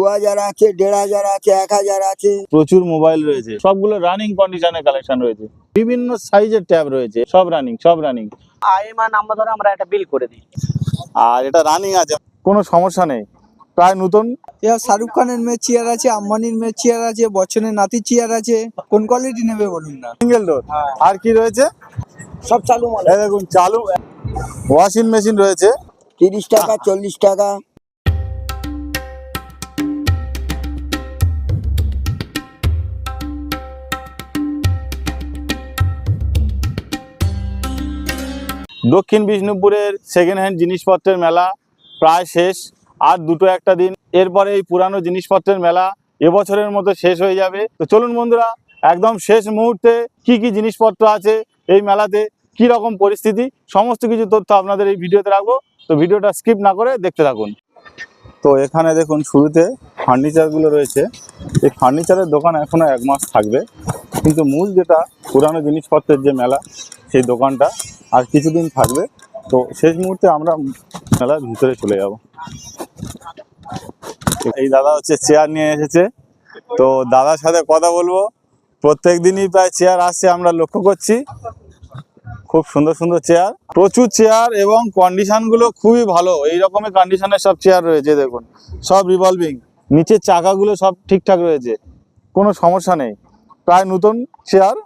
দু হাজার আছে দেড় হাজার আছে এক হাজার আছে। প্রচুর মোবাইল রয়েছে। সবগুলো রানিং কন্ডিশনে কালেকশন রয়েছে। বিভিন্ন সাইজের ট্যাব রয়েছে। সব রানিং সব রানিং আইএমআই নাম্বার ধরে আমরা একটা বিল করে দিই। আর এটা রানিং আছে। কোনো সমস্যা নেই। প্রায় নতুন। এবার শাহরুখ খানের মেয়ে চেয়ার আছে আম্বানির মেয়ে চেয়ার আছে বচ্চনের নাতির চেয়ার আছে। কোন কোয়ালিটি নেবে বলুন না। সিঙ্গেল ডোর আর কি রয়েছে? সব চালু দেখুন চালু। ওয়াশিং মেশিন রয়েছে। তিরিশ টাকা চল্লিশ টাকা। দক্ষিণ বিষ্ণুপুরের সেকেন্ড হ্যান্ড জিনিসপত্রের মেলা প্রায় শেষ। আর দুটো একটা দিন, এরপরে এই পুরানো জিনিসপত্রের মেলা এবছরের মতো শেষ হয়ে যাবে। তো চলুন বন্ধুরা, একদম শেষ মুহূর্তে কি কি জিনিসপত্র আছে এই মেলাতে, কি রকম পরিস্থিতি, সমস্ত কিছু তথ্য আপনাদের এই ভিডিওতে রাখব। তো ভিডিওটা স্কিপ না করে দেখতে থাকুন। তো এখানে দেখুন, শুরুতে ফার্নিচারগুলো রয়েছে। এই ফার্নিচারের দোকান এখনও এক মাস থাকবে। কিন্তু মূল যেটা পুরানো জিনিসপত্রের যে মেলা, সেই দোকানটা আর কিছুদিন থাকবে। তো শেষ মুহূর্তে আমরা মেলার ভিতরে চলে যাব। এই দাদা হচ্ছে চেয়ার নিয়ে এসেছে। তো দাদার সাথে কথা বলব। প্রত্যেক দিনই প্রায় চেয়ার আসছে, আমরা লক্ষ্য করছি। খুব সুন্দর সুন্দর চেয়ার প্রচুর চেয়ার এবং কন্ডিশনগুলো খুবই ভালো। এই রকমের কন্ডিশনের সব চেয়ার রয়েছে, দেখুন। সব রিভলভিং নিচের চাকাগুলো সব ঠিকঠাক রয়েছে। কোনো সমস্যা নেই। প্রায় নতুন চেয়ার।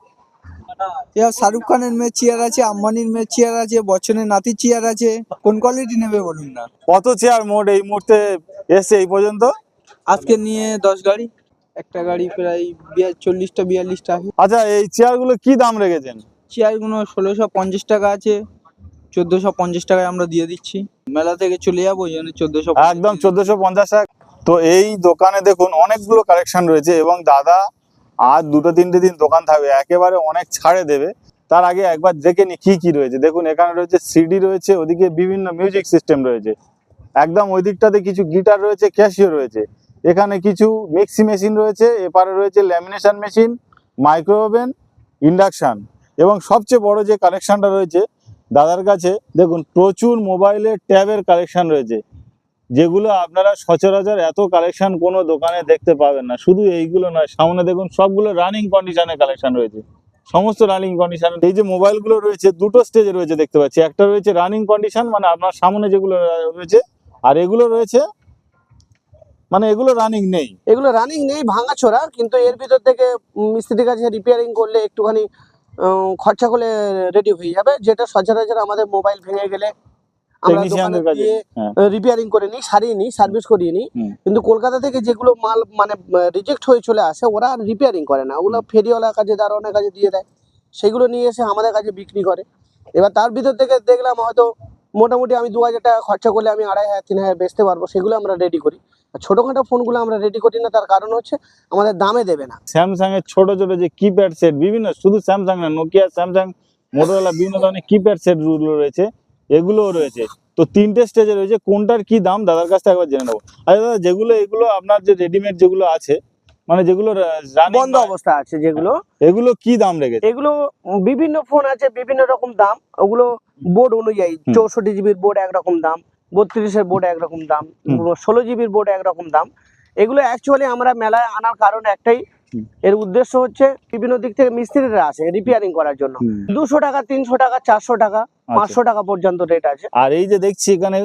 শাহরুখ খানের মেয়ে চেয়ার আছে আম্বানির মেয়ে চেয়ার আছে বচ্চনের নাতির চেয়ার আছে। কোন কোয়ালিটি নেবে বলুন না। কত চেয়ার মোট এই মুহূর্তে এসছে এই পর্যন্ত? আজকে নিয়ে দশ গাড়ি একটা গাড়ি প্রায় চল্লিশটা বিয়াল্লিশটা আছে। আচ্ছা এই চেয়ারগুলো কি দাম রেখেছেন? চেয়ারগুলো ষোলোশো পঞ্চাশ টাকা আছে চোদ্দোশো পঞ্চাশ টাকায় আমরা দিয়ে দিচ্ছি। মেলা থেকে চলে যাব ওই জন্য চোদ্দোশো একদম চোদ্দশো পঞ্চাশ টাকা। তো এই দোকানে দেখুন অনেকগুলো কালেকশন রয়েছে এবং দাদা আর দুটো তিনটে দিন দোকান থাকবে, একেবারে অনেক ছাড়ে দেবে। তার আগে একবার দেখে নি কি কি রয়েছে। দেখুন, এখানে রয়েছে সিডি রয়েছে, ওদিকে বিভিন্ন মিউজিক সিস্টেম রয়েছে। একদম ওই দিকটাতে কিছু গিটার রয়েছে ক্যাশিও রয়েছে। এখানে কিছু মিক্সি মেশিন রয়েছে, এপারে রয়েছে lamination machine micro oven induction এবং সবচেয়ে বড় যে কালেকশনটা রয়েছে, দাদার কাছে, দেখুন, প্রচুর মোবাইলের ট্যাবের কালেকশন রয়েছে। যেগুলো আপনারা সচরাচর এত কালেকশন কোনো দোকানে দেখতে পাবেন না। শুধু এইগুলো নয়, সামনে দেখুন সবগুলো রানিং কন্ডিশনের কালেকশন রয়েছে। সমস্ত রানিং কন্ডিশন এই যে মোবাইলগুলো রয়েছে, দুটো স্টেজে রয়েছে দেখতে পাচ্ছি। একটা রয়েছে রানিং কন্ডিশন মানে আপনার সামনে যেগুলো রয়েছে, আর এগুলো রয়েছে মানে এগুলো রানিং নেই। এগুলো রানিং নেই, ভাঙা ছোড়া, কিন্তু এর ভিতর থেকে মিস্ত্রির কাছে রিপেয়ারিং করলে একটুখানি খরচা করলে রেডি হয়ে যাবে, যেটা সচরাচর আমাদের মোবাইল ভেঙে গেলে আমরা দোকানে টেকনিশিয়ানদের গিয়ে হ্যাঁ। রিপেয়ারিং করে নিই সারিয়ে নিই সার্ভিস করিয়ে নিই। কিন্তু কলকাতা থেকে যেগুলো মাল মানে রিজেক্ট হয়ে চলে আসে ওরা রিপেয়ারিং করে না। ওগুলো ফেরিওয়ালার কাছে দারোয়ানের কাছে দিয়ে দেয়। সেগুলো নিয়ে এসে আমাদের কাছে বিক্রি করে। এবার তার ভিতর থেকে দেখলাম হয়তো মোটামুটি আমি দু হাজার টাকা খরচা করলে আমি আড়াই হাজার তিন হাজার বেচতে পারব সেগুলো আমরা রেডি করি। আর ছোটোখাটো ফোনগুলো আমরা রেডি করি না তার কারণ হচ্ছে আমাদের দামে দেবে না। স্যামসাং এর ছোট ছোট যে কিপ্যাড সেট বিভিন্ন শুধু স্যামসাং না নোকিয়া স্যামসাং মোটরোলা বিভিন্ন ধরনের কিপ্যাড সেট রয়েছে। এগুলোও রয়েছে। তো তিনটে স্টেজে রয়েছে কোনটার কি দাম দাদার কাছ থেকে একবার জেনে নেব। আচ্ছা দাদা যেগুলো এগুলো আপনার যে রেডিমেড যেগুলো আছে মানে যেগুলো বন্ধ অবস্থা আছে যেগুলো। এগুলো কি দাম রেখেছে? এগুলো বিভিন্ন ফোন আছে বিভিন্ন রকম দাম। ওগুলো বোর্ড অনুযায়ী চৌষট্টি জিবির বোর্ড একরকম দাম বত্রিশের বোর্ড একরকম দাম ষোলো জিবির বোর্ড একরকম দাম। এগুলো অ্যাকচুয়ালি আমরা মেলায় আনার কারণ একটাই। এর উদ্দেশ্য হচ্ছে বিভিন্ন দিক থেকে মিস্ত্রিরা আসে রিপেয়ারিং করার জন্য। দুশো টাকা তিনশো টাকা চারশো টাকা আচ্ছা। পাঁচশো টাকা পর্যন্ত রেট আছে। আর এই যে দেখছি এখানে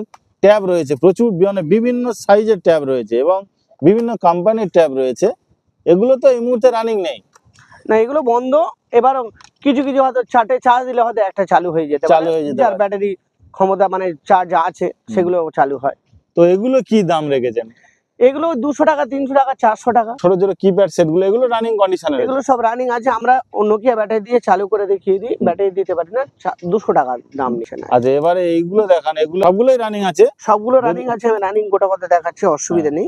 ট্যাব রয়েছে প্রচুর মানে বিভিন্ন সাইজের ট্যাব রয়েছে এবং বিভিন্ন কোম্পানির ট্যাব রয়েছে। এগুলো তো এই মুহূর্তে রানিং নেই। না এগুলো বন্ধ। এবার কিছু কিছু হয়তো চার্টে চার্জ দিলে হয়তো একটা চালু হয়ে যেতে চালু হয়ে যেতে যার পারে। ব্যাটারি ক্ষমতা মানে চার্জ আছে সেগুলো চালু হয়। তো এগুলো কি দাম রেখেছেন? এগুলো দুশো টাকা তিনশো টাকা চারশো টাকা। ছোট ছোট কিপ্যাড সেটগুলো এগুলো রানিং কন্ডিশনে এগুলো সব রানিং আছে। আমরা নোকিয়া ব্যাটারি দিয়ে চালু করে দেখিয়ে দিই। ব্যাটারি দিতে পারি না। দুশো টাকা দাম নিচে না। আচ্ছা এবারে এইগুলো দেখান। এগুলো সবগুলোই রানিং আছে? সবগুলো রানিং আছে। আমি রানিং গোটা কথা দেখাচ্ছি অসুবিধা নেই।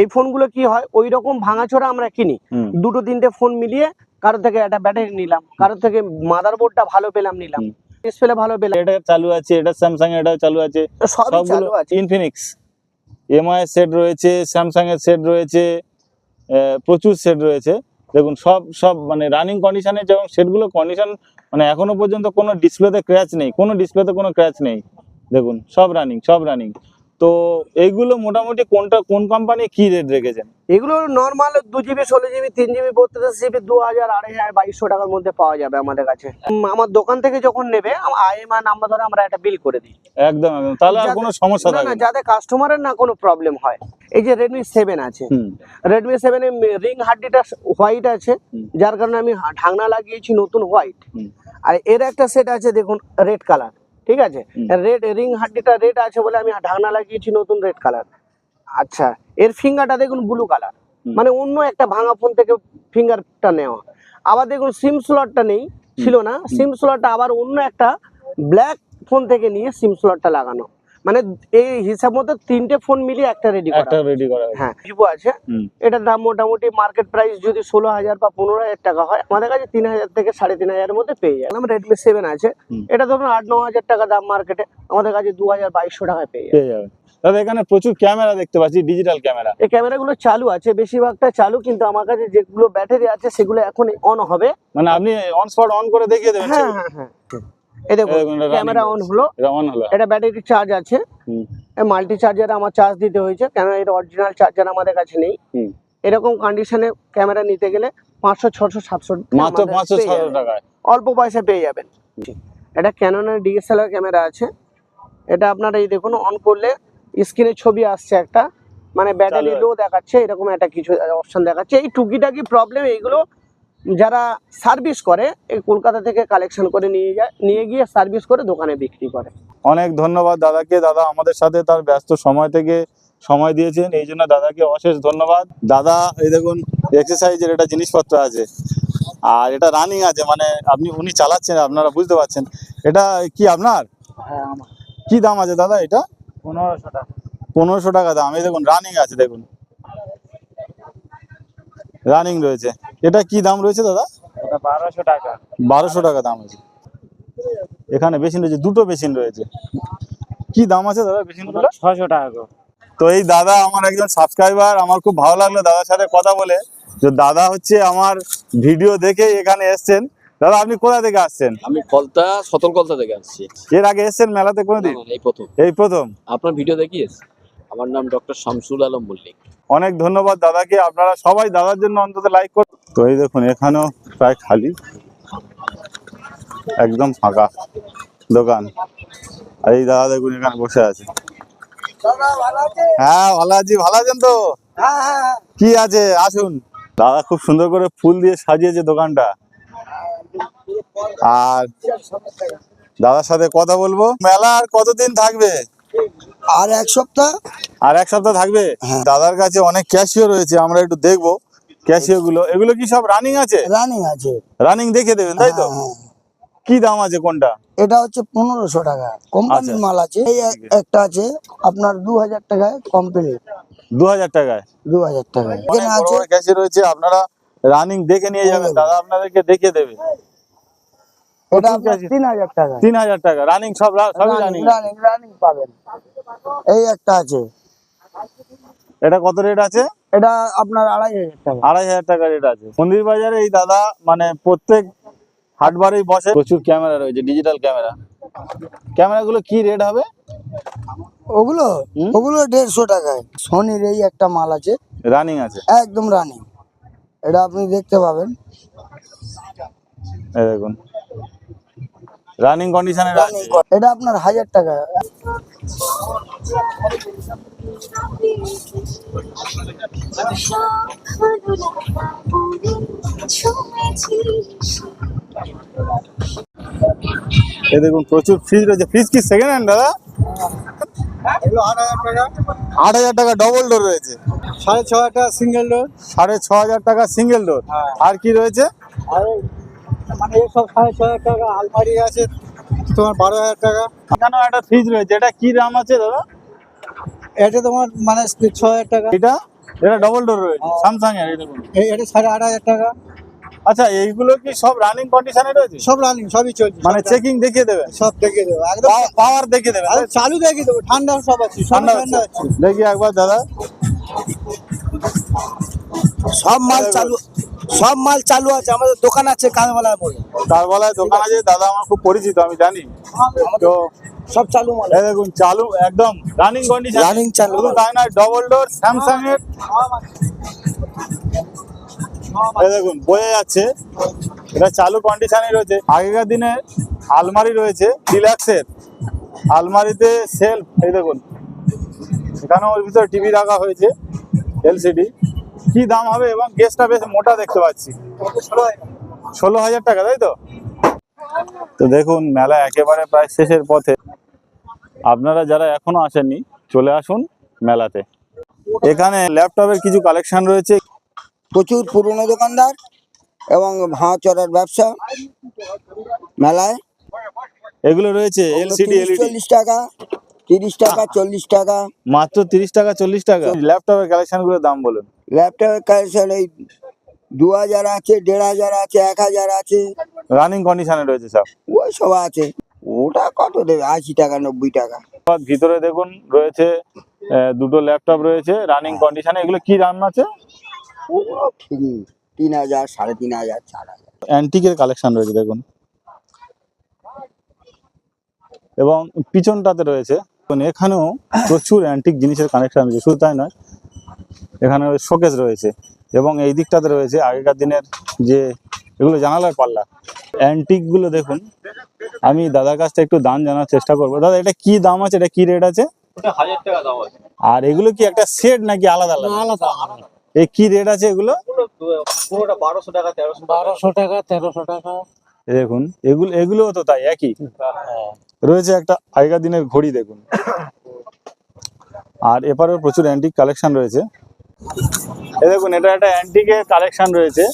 এই ফোনগুলো কি হয়? ওই রকম ভাঙাচোরা আমরা কিনি। দুটো তিনটে ফোন মিলিয়ে কারোর থেকে একটা ব্যাটারি নিলাম। কারোর থেকে মাদারবোর্ডটা ভালো পেলাম নিলাম। ডিসপ্লে ভালো পেলাম। এটা চালু আছে এটা স্যামসাং এটাও চালু আছে। সবগুলো চালু আছে। ইনফিনিক্স এমআই সেট রয়েছে স্যামসাংয়ের সেট রয়েছে প্রচুর সেট রয়েছে। দেখুন, সব সব মানে রানিং কন্ডিশনে যেমন সেটগুলো কন্ডিশন মানে এখনও পর্যন্ত কোনো ডিসপ্লেতে ক্র্যাচ নেই, কোনো ডিসপ্লেতে কোনো ক্র্যাচ নেই। দেখুন, সব রানিং সব রানিং তো এইগুলো মোটামুটি কোনটা কোন কোম্পানি কি রেট রেখেছেন? এগুলো নর্মাল দু জিবি ষোলো জিবি তিন জিবি বত্রিশ জিবি দু হাজার আড়াই হাজার বাইশশো টাকার মধ্যে পাওয়া যাবে আমাদের কাছে। আমার দোকান থেকে যখন নেবে আইএমআই নাম্বার ধরে আমরা একটা বিল করে দিই। একদম একদম। তাহলে আর কোনো সমস্যা না যাতে কাস্টমারের না কোনো প্রবলেম হয়। এই যে রেডমি সেভেন আছে। রেডমি সেভেন এর রিং হাড্ডিটা হোয়াইট আছে যার কারণে আমি ঢাকনা লাগিয়েছি নতুন হোয়াইট আর এর একটা সেট আছে দেখুন রেড কালার ঠিক আছে? রেড রিং হাড্ডিটা রেড আছে বলে আমি ঢাকনা লাগিয়েছি নতুন রেড কালার আচ্ছা এর ফিঙ্গারটা দেখুন ব্লু কালার মানে অন্য একটা ভাঙা ফোন থেকে ফিঙ্গারটা নেওয়া। আবার দেখুন সিম স্লটটা নেই ছিল না। সিম স্লটটা আবার অন্য একটা ব্ল্যাক ফোন থেকে নিয়ে সিম স্লটটা লাগানো। মানে এই হিসাব মতো তিনটে ফোন মিলিয়ে একটা রেডি করা একটা রেডি করা হ্যাঁ ভিভো আছে। এটার দাম মোটামুটি মার্কেট প্রাইস যদি ষোলো হাজার বা পনেরো হাজার টাকা হয় আমাদের কাছে তিন হাজার থেকে সাড়ে তিন হাজারের মধ্যে পেয়ে যায় আমার রেডমি সেভেন আছে। এটা ধরুন আট ন হাজার টাকা দাম মার্কেটে আমাদের কাছে দু হাজার বাইশশো টাকায় পেয়ে যাবে। দাদা এখানে প্রচুর ক্যামেরা দেখতে পাচ্ছি ডিজিটাল ক্যামেরা এই ক্যামেরাগুলো চালু আছে বেশিরভাগটা চালু কিন্তু আমার কাছে যেগুলো ব্যাটারি আছে সেগুলো এখন অন হবে। মানে আপনি অন স্পট অন করে দেখিয়ে দেবেন হ্যাঁ হ্যাঁ হ্যাঁ। এই দেখুন ক্যামেরা অন হলো। এটা ব্যাটারি চার্জ আছে। মাল্টি চার্জার আমার চার্জ দিতে হয়েছে। কেন অরিজিনাল চার্জার আমাদের কাছে নেই। এরকম কন্ডিশনে ক্যামেরা নিতে গেলে পাঁচশো ছশো সাতশো মাত্র পাঁচশো ছশো টাকায়। অল্প পয়সা পেয়ে যাবেন। এটা ক্যাননের ডিএসএলআর ক্যামেরা আছে। এটা আপনারা এই দেখুন অন করলে স্ক্রিনে ছবি আসছে একটা। মানে ব্যাটারি লো দেখাচ্ছে এরকম একটা কিছু অপশন দেখাচ্ছে। এই টুকিটাকি প্রবলেম এইগুলো যারা সার্ভিস করে এই কলকাতা থেকে কালেকশন করে নিয়ে যায় নিয়ে গিয়ে সার্ভিস করে দোকানে বিক্রি করে। অনেক ধন্যবাদ দাদাকে। দাদা আমাদের সাথে তার ব্যস্ত সময় থেকে সময় দিয়েছেন এই জন্য দাদাকে অশেষ ধন্যবাদ। দাদা এই দেখুন এক্সারসাইজের এটা জিনিসপত্র আছে আর এটা রানিং আছে মানে আপনি উনি চালাচ্ছেন আপনারা বুঝতে পারছেন। এটা কি আপনার? হ্যাঁ কি দাম আছে দাদা এটা? পনেরোশো টাকা। পনেরোশো টাকা দাম এই দেখুন রানিং আছে দেখুন। রানিং রয়েছে। এটা কি দাম রয়েছে দাদা? বারোশো টাকা। বারোশো টাকা দাম আছে। এখানে বেসিন রয়েছে দুটো বেসিন রয়েছে। কি দাম আছে দাদা বেসিনগুলো? ছশো টাকা তো এই দাদা আমার একজন সাবস্ক্রাইবার আমার খুব ভালো লাগল দাদার সাথে কথা বলে। যে দাদা হচ্ছে আমার ভিডিও দেখে এখানে এসছেন। দাদা আপনি কোথা থেকে আসছেন? আমি কলতা সতল কলতা থেকে আসছি। এর আগে এসছেন মেলাতে কোনোদিন? এই প্রথম। এই প্রথম? আপনার ভিডিও দেখিয়েছি। আমার নাম ডক্টর শামসুল আলম মল্লিক। অনেক ধন্যবাদ দাদাকে। আপনারা সবাই দাদার জন্য অন্তত লাইক করুন। তো এই দেখুন এখানেও প্রায় খালি একদম ফাঁকা দোকান। আর এই দাদা দেখুন এখানে বসে আছে। হ্যাঁ ভালো আছি ভালো আছেন তো? কি আছে? আসুন। দাদা খুব সুন্দর করে ফুল দিয়ে সাজিয়েছে দোকানটা। আর দাদার সাথে কথা বলব। মেলা আর কতদিন থাকবে? আর এক সপ্তাহ। আর এক সপ্তাহ থাকবে? হ্যাঁ। দাদার কাছে অনেক ক্যাশিও রয়েছে আমরা একটু দেখব। ক্যাশিও গুলো এগুলো কি সব রানিং আছে? রানিং আছে। রানিং দেখে দেবেন তাই তো? হ্যাঁ, হ্যাঁ। কি দাম আছে কোনটা? এটা হচ্ছে পনেরোশো টাকা। কোম্পানির আচ্ছা। মাল আছে। এই এক- একটা আছে আপনার দু হাজার টাকায় কমপ্লিট দু হাজার টাকায়। দু হাজার টাকায় এখানে আছে বড় ক্যাশিও রয়েছে আপনারা রানিং দেখে নিয়ে যাবেন দাদা আপনাদেরকে দেখে দেবে। এটা তিন হাজার টাকা। তিন হাজার টাকা রানিং সব সবই রানিং রানিং রানিং পাবেন। এই একটা আছে। এটা কত রেট আছে? এটা আপনার আড়াই হাজার টাকা। আড়াই হাজার টাকা রেট আছে। মন্দির বাজারে এই দাদা মানে প্রত্যেক হাটবারেই বসে। প্রচুর ক্যামেরা রয়েছে ডিজিটাল ক্যামেরা। ক্যামেরাগুলো কি রেট হবে? ওগুলো? ওগুলো দেড়শো টাকায়। সোনির এই একটা মাল আছে। রানিং আছে? একদম রানিং এটা আপনি দেখতে পাবেন। দেখুন। রানিং কন্ডিশনে এটা আপনার হাজার টাকা। এই দেখুন প্রচুর ফ্রিজ রয়েছে। ফ্রিজ কি সেকেন্ড হ্যান্ড দাদা? আট হাজার টাকা। ডবল ডোর রয়েছে। সাড়ে ছ হাজার টাকা সিঙ্গেল ডোর সাড়ে ছ হাজার টাকা সিঙ্গেল ডোর হ্যাঁ। আর কি রয়েছে? মানে এসব সাড়ে ছ হাজার টাকা আলমারি আছে তোমার বারো হাজার টাকা। একটা ফ্রিজ রয়েছে। এটা কি দাম আছে দাদা? এটা তোমার মানে ছ হাজার টাকা। এটা? এটা ডবল ডোর রয়েছে স্যামসাং এর দেখুন এটা সাড়ে আট হাজার টাকা। আচ্ছা এইগুলো কি সব রানিং কন্ডিশনে রয়েছে? সব রানিং সবই চলছে মানে চেকিং দেখিয়ে দেবে? সব দেখে দেবো একদম পাওয়ার দেখিয়ে দেবে আর চালু দেখে দেবো ঠান্ডা সব আছে ঠান্ডা ঠান্ডা আছে। দেখি একবার দাদা। সব মাল চালু সব মাল চালু আছে আমাদের দোকান আছে কালবালায় বলে। তার দোকান আছে দাদা আমার খুব পরিচিত আমি জানি। তো সব চালু মাল। দেখুন চালু একদম রানিং কন্ডিশন Running চালু। শুধু তাই নয় ডবল ডোর স্যামসাং এর। দেখুন বয়ে যাচ্ছে এটা চালু কন্ডিশনে রয়েছে। আগেকার দিনে আলমারি রয়েছে ডিলাক্সের আলমারিতে সেলফ এই দেখুন। এখানে ওর ভিতরে টিভি রাখা হয়েছে এলসিডি কি দাম হবে এবং গেসটা বেশ মোটা দেখতে পাচ্ছি। ষোলো হাজার টাকা তাই তো? তো দেখুন মেলা একেবারে প্রায় শেষের পথে। আপনারা যারা এখনও আসেননি চলে আসুন মেলাতে। এখানে ল্যাপটপের কিছু কালেকশন রয়েছে। প্রচুর পুরনো দোকানদার এবং ভাঁ চড়ার ব্যবসা মেলায়। এগুলো রয়েছে এলসিডি এলইডি চল্লিশ টাকা তিরিশ টাকা চল্লিশ টাকা। মাত্র তিরিশ টাকা চল্লিশ টাকা। ল্যাপটপের কালেকশনগুলোর দাম বলুন। ল্যাপটপের কালেকশন এই দু হাজার আছে দেড় হাজার আছে এক হাজার আছে। রানিং কন্ডিশনে রয়েছে সব ওই সব আছে। ওটা কত দেবে? আশি টাকা নব্বই টাকা। ভিতরে দেখুন রয়েছে দুটো ল্যাপটপ রয়েছে রানিং কন্ডিশনে এগুলো কি দাম আছে? তিন হাজার সাড়ে তিন হাজার চার হাজার। অ্যান্টিকের কালেকশন রয়েছে দেখুন। এবং পিছনটাতে রয়েছে এখানেও প্রচুর অ্যান্টিক জিনিসের কানেকশন রয়েছে। শুধু তাই নয় এখানে শোকেস রয়েছে। এবং এই দিকটাতে রয়েছে আগেকার দিনের যে এগুলো জানালার পাল্লা। অ্যান্টিকগুলো দেখুন। আমি দাদার কাছ থেকে একটু দাম জানার চেষ্টা করব। দাদা এটা কি দাম আছে? এটা কি রেট আছে? হাজার টাকা দাম আছে। আর এগুলো কি একটা সেট নাকি আলাদা আলাদা? আলাদা এই কি রেট আছে এগুলো? পুরোটা বারোশো টাকা তেরোশো বারোশো টাকা তেরোশো টাকা। দেখুন এগুলো এগুলোও তো তাই একই? রয়েছে একটা আগেকার দিনের ঘড়ি দেখুন। আর এপারেও প্রচুর অ্যান্টিক কালেকশন রয়েছে। দেখুন এটা একটা অ্যান্টিকের কালেকশন রয়েছে।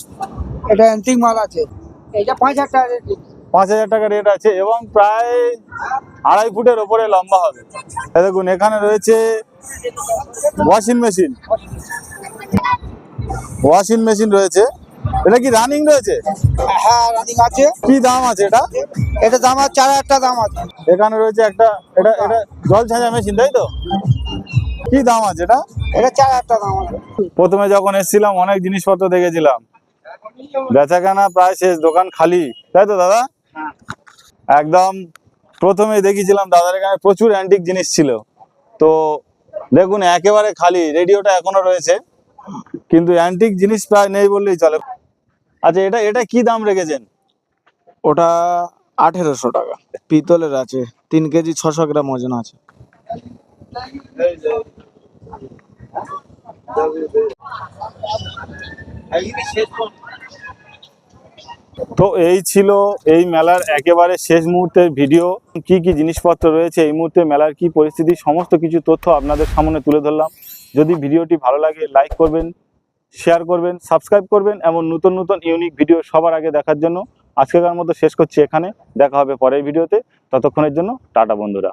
এটা অ্যান্টিক মাল আছে। এটা পাঁচ হাজার টাকা পাঁচ হাজার টাকা রেট আছে এবং প্রায় আড়াই ফুটের ওপরে লম্বা হবে। দেখুন এখানে রয়েছে ওয়াশিং মেশিন ওয়াশিং মেশিন রয়েছে। এটা কি রানিং রয়েছে? হ্যাঁ রানিং আছে। কি দাম আছে এটা? এটা দাম আছে চার হাজার দাম আছে। এখানে রয়েছে একটা এটা এটা জল ছাঁচা মেশিন তাই তো? কি দাম আছে এটা? এটা চার হাজার টাকা দাম আছে। প্রথমে যখন এসেছিলাম অনেক জিনিসপত্র দেখেছিলাম। বেচাকেনা প্রায় শেষ দোকান খালি তাই তো দাদা একদম প্রথমে দেখেছিলাম দাদার এখানে প্রচুর অ্যান্টিক জিনিস ছিল তো দেখুন একেবারে খালি রেডিওটা এখনও রয়েছে কিন্তু অ্যান্টিক জিনিস প্রায় নেই বললেই চলে আচ্ছা এটা এটা কি দাম রেখেছেন ওটা আঠেরোশো টাকা পিতলের আছে তিন কেজি ছশো গ্রাম ওজন আছে তো এই ছিল এই মেলার একেবারে শেষ মুহূর্তের ভিডিও। কি কি জিনিসপত্র রয়েছে এই মুহূর্তে মেলার কি পরিস্থিতি, সমস্ত কিছু তথ্য আপনাদের সামনে তুলে ধরলাম। যদি ভিডিওটি ভালো লাগে লাইক করবেন শেয়ার করবেন সাবস্ক্রাইব করবেন এমন নতুন নতুন ইউনিক ভিডিও সবার আগে দেখার জন্য আজকেকার মতো শেষ করছি এখানে। দেখা হবে পরের ভিডিওতে। ততক্ষণের জন্য টাটা বন্ধুরা।